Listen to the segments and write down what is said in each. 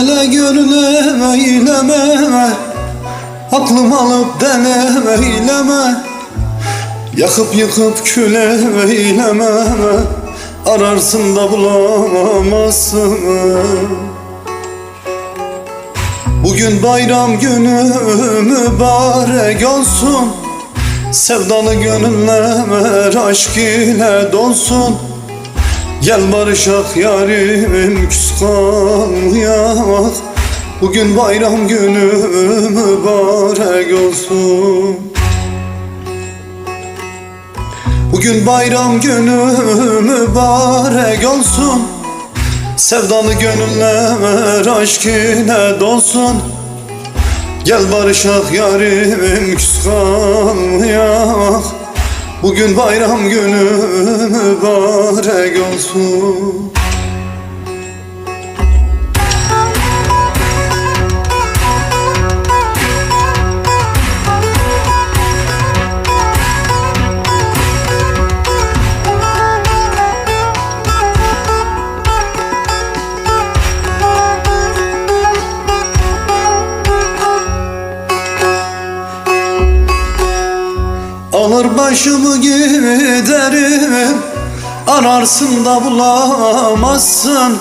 Hele görünem eyleme Aklım alıp denem eyleme. Yakıp yıkıp küle eyleme Ararsın da bulamazsın. Bugün bayram günü mübarek olsun. Sevdalı gönüller aşk ile dolsun Gel barışak yarim küs kalmayan kalmayak Bugün bayram günü mübarek olsun. Bugün bayram günü mübarek olsun. Sevdalı gönüller aşk ile dolsun. Gel barışak yarim küs kalmayak Bugün bayram günü mübarek olsun Alır başımı giderim Ararsın da bulamazsın.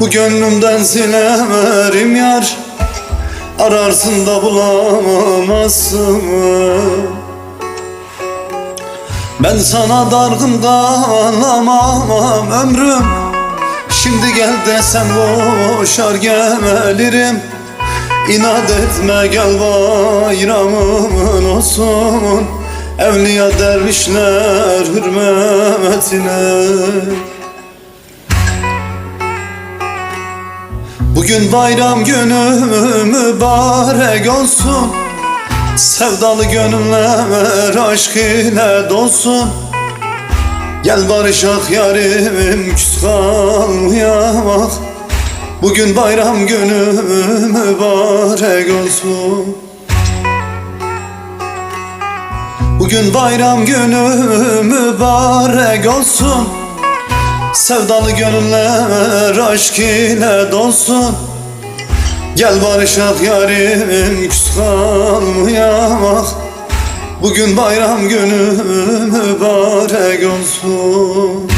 Bu gönlümden silemerim yar Ararsın da bulamazsın. Ben sana dargın kalamam ömrüm. Şimdi gel desem boşar gelirim. İnat etme gel bayramın olsun Evliya dervişler hürmetine Bugün bayram günü mübarek olsun. Sevdalı gönüller aşk ile dolsun. Gel barışak yarim küs kalmayak Bugün bayram günü mübarek olsun Bugün bayram günü mübarek olsun. Sevdalı gönüller aşk ile dolsun. Gel barışak yarim küs kalmayak. Bugün bayram günü mübarek olsun